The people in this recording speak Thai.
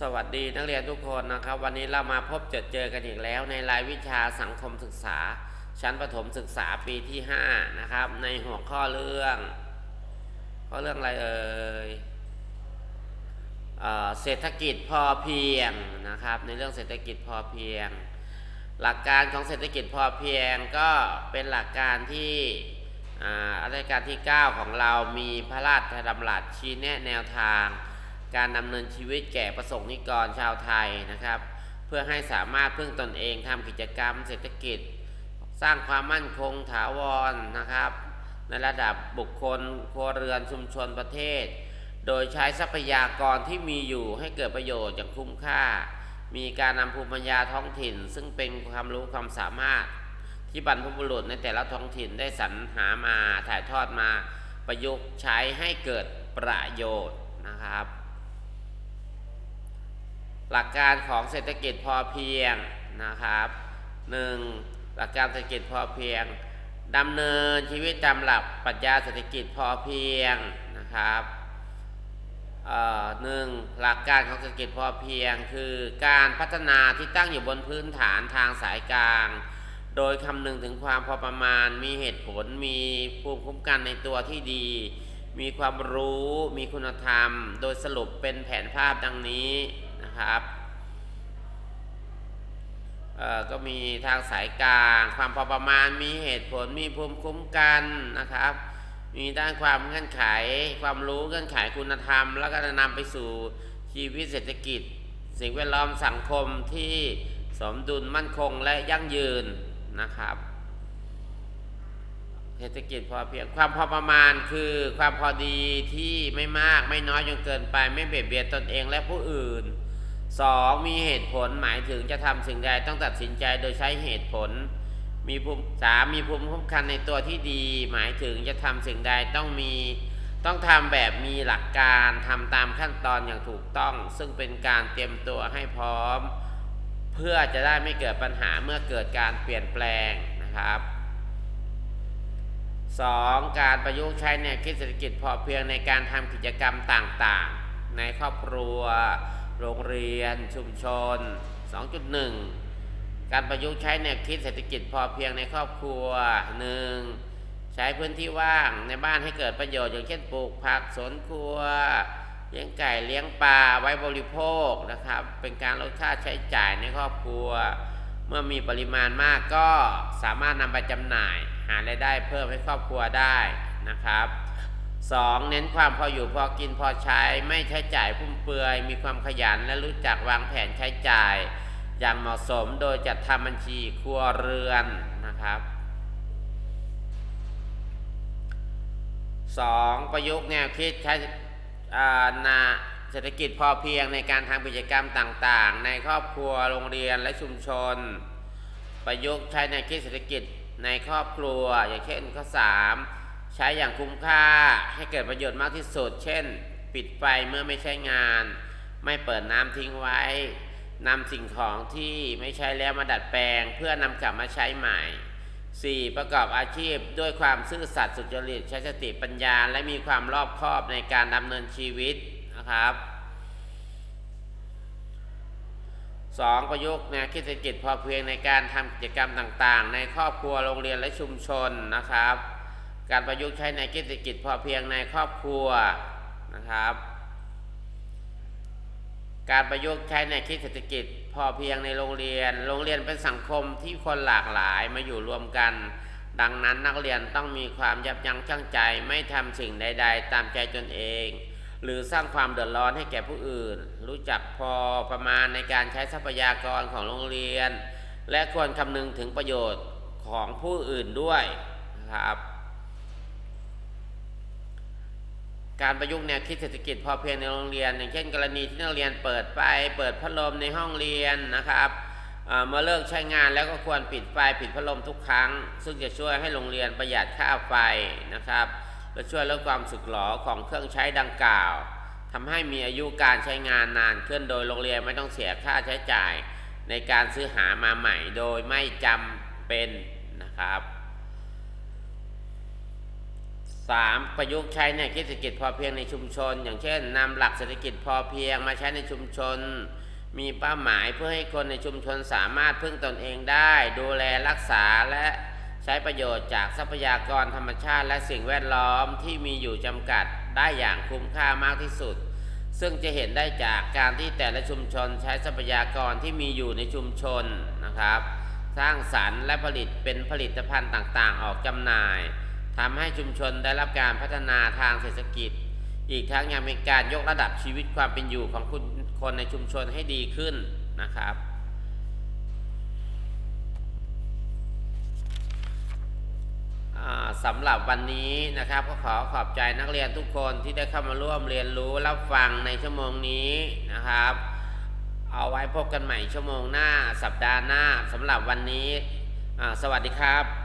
สวัสดีนักเรียนทุกคนนะครับ วันนี้เรามาพบเจอเจอกันอีกแล้ว ในรายวิชาสังคมศึกษา ชั้นประถมศึกษาปีที่ 5 นะครับ ในหัวข้อเรื่องข้อเรื่องอะไรเอ่ยเเศรษฐกิจพอเพียงนะครับ ในเรื่องเศรษฐกิจพอเพียง หลักการของเศรษฐกิจพอเพียงก็เป็นหลักการที่อ่ารัชกาลที่ 9 ของเรามีพระราชดำรัสชี้แนะแนวทาง การดำเนินชีวิตแก่ประสงค์นิกรชาวไทยนะครับ เพื่อให้สามารถพึ่งตนเองทำกิจกรรมเศรษฐกิจ สร้างความมั่นคงถาวรนะครับ ในระดับบุคคลครัวเรือนชุมชนประเทศ โดยใช้ทรัพยากรที่มีอยู่ให้เกิดประโยชน์อย่างคุ้มค่า มีการนำภูมิปัญญาท้องถิ่น ซึ่งเป็นความรู้ความสามารถที่บรรพบุรุษในแต่ละท้องถิ่นได้สรรหามาถ่ายทอดมาประยุกต์ใช้ให้เกิดประโยชน์นะครับ หลักการของเศรษฐกิจพอเพียงนะครับ 1. หลักการเศรษฐกิจพอเพียงดำเนินชีวิตตามหลักปรัชญาเศรษฐกิจพอเพียงนะครับหนึ่งหลักการของเศรษฐกิจพอเพียง คือการพัฒนาที่ตั้งอยู่บนพื้นฐานทางสายกลาง โดยคำนึงถึงความพอประมาณ มีเหตุผล มีภูมิคุ้มกันในตัวที่ดี มีความรู้ มีคุณธรรม โดยสรุปเป็นแผนภาพดังนี้ นะครับก็มีทางสายกลาง ความพอประมาณมีเหตุผลมีภูมิคุ้มกันนะครับ มีด้านความเงื่อนไข ความรู้เงื่อนไขคุณธรรม แล้วก็นำไปสู่ชีวิตเศรษฐกิจ สิ่งแวดล้อมสังคมที่สมดุลมั่นคงและยั่งยืนนะครับ เศรษฐกิจพอเพียงความพอประมาณคือความพอดีที่ไม่มากไม่น้อยจนเกินไปไม่เบียดเบียนตนเองและผู้อื่น 2. มีเหตุผลหมายถึงจะทำสิ่งใดต้องตัดสินใจโดยใช้เหตุผล มีภูมิสามมีภูมิคุ้มกันในตัวที่ดี หมายถึงจะทำสิ่งใดต้องมีต้องทำแบบมีหลักการทำตามขั้นตอนอย่างถูกต้อง ซึ่งเป็นการเตรียมตัวให้พร้อม เพื่อจะได้ไม่เกิดปัญหาเมื่อเกิดการเปลี่ยนแปลงนะครับ 2. การประยุกต์ใช้แนวคิดเศรษฐกิจพอเพียงในการทำกิจกรรมต่างๆ ในครอบครัว โรงเรียนชุมชน 2.1 การประยุกต์ใช้แนวคิดเศรษฐกิจพอเพียงในครอบครัว 1. ใช้พื้นที่ว่างในบ้านให้เกิดประโยชน์ อย่างเช่นปลูกผักสวนครัว เลี้ยงไก่เลี้ยงปลาไว้บริโภคนะครับ เป็นการลดค่าใช้จ่ายในครอบครัว เมื่อมีปริมาณมากก็สามารถนำไปจำหน่าย หารายได้เพิ่มให้ครอบครัวได้นะครับ 2. เน้นความพออยู่พอกินพอใช้ไม่ใช้จ่ายฟุ่มเฟือย มีความขยันและรู้จักวางแผนใช้จ่าย อย่างเหมาะสมโดยจัดทำบัญชีครัวเรือนนะครับ 2. ประยุกต์แนวคิดใช้อนาเศรษฐกิจพอเพียงในการทำกิจกรรมต่างๆ ในครอบครัวโรงเรียนและชุมชน ประยุกต์ใช้แนวคิดเศรษฐกิจในครอบครัว อย่างเช่นข้อ3 ใช้อย่างคุ้มค่าให้เกิดประโยชน์มากที่สุด เช่น ปิดไฟเมื่อไม่ใช้งาน ไม่เปิดน้ำทิ้งไว้นำสิ่งของที่ไม่ใช้แล้วมาดัดแปลง เพื่อนำกลับมาใช้ใหม่ 4. ประกอบอาชีพด้วยความซื่อสัตย์สุจริตใช้สติปัญญา และมีความรอบคอบในการดำเนินชีวิตนะครับ 2. ประยุกต์แนวคิดเศรษฐกิจพอเพียงในการทำกิจกรรมต่างๆ ในครอบครัวโรงเรียนและชุมชนนะครับ การประยุกต์ใช้แนวคิดเศรษฐกิจพอเพียงในครอบครัวนะครับ การประยุกต์ใช้แนคิดเศรษฐกิจพอเพียงในโรงเรียน โรงเรียนเป็นสังคมที่คนหลากหลายมาอยู่รวมกัน ดังนั้นนักเรียนต้องมีความยับยั้งชั่งใจไม่ทำสิ่งใด ๆ ตามใจตนเอง หรือสร้างความเดือดร้อนให้แก่ผู้อื่น รู้จักพอประมาณในการใช้ทรัพยากรของโรงเรียน และควรคำนึงถึงประโยชน์ของผู้อื่นด้วยนะครับ การประยุกต์แนวคิดเศรษฐกิจพอเพียงในโรงเรียน อย่างเช่น กรณีที่นักเรียนเปิดไฟเปิดพัดลมในห้องเรียนนะครับเมื่อเลิกใช้งานแล้วก็ควรปิดไฟปิดพัดลมทุกครั้ง ซึ่งจะช่วยให้โรงเรียนประหยัดค่าไฟนะครับและช่วยลดความสึกหรอของเครื่องใช้ดังกล่าวทำให้มีอายุการใช้งานนานขึ้นโดยโรงเรียนไม่ต้องเสียค่าใช้จ่ายในการซื้อหามาใหม่โดยไม่จำเป็นนะครับ 3. ประยุกต์ใช้ในคิดเศรษฐกิจพอเพียงในชุมชน อย่างเช่นนำหลักเศรษฐกิจพอเพียงมาใช้ในชุมชน มีเป้าหมายเพื่อให้คนในชุมชนสามารถพึ่งตนเองได้ ดูแลรักษาและใช้ประโยชน์จากทรัพยากรธรรมชาติและสิ่งแวดล้อมที่มีอยู่จำกัดได้อย่างคุ้มค่ามากที่สุด ซึ่งจะเห็นได้จากการที่แต่ละชุมชนใช้ทรัพยากรที่มีอยู่ในชุมชนนะครับ สร้างสรรค์และผลิตเป็นผลิตภัณฑ์ต่างๆ ออกจำหน่าย ทำให้ชุมชนได้รับการพัฒนาทางเศรษฐกิจ อีกทั้งยังเป็นการยกระดับชีวิตความเป็นอยู่ของคคนในชุมชนให้ดีขึ้นนะครับสำหรับวันนี้นะครับก็ขอขอบใจนักเรียนทุกคนที่ได้เข้ามาร่วมเรียนรู้รับฟังในชั่วโมงนี้นะครับ เอาไว้พบกันใหม่ชั่วโมงหน้าสัปดาห์หน้าสำหรับวันนี้สวัสดีครับ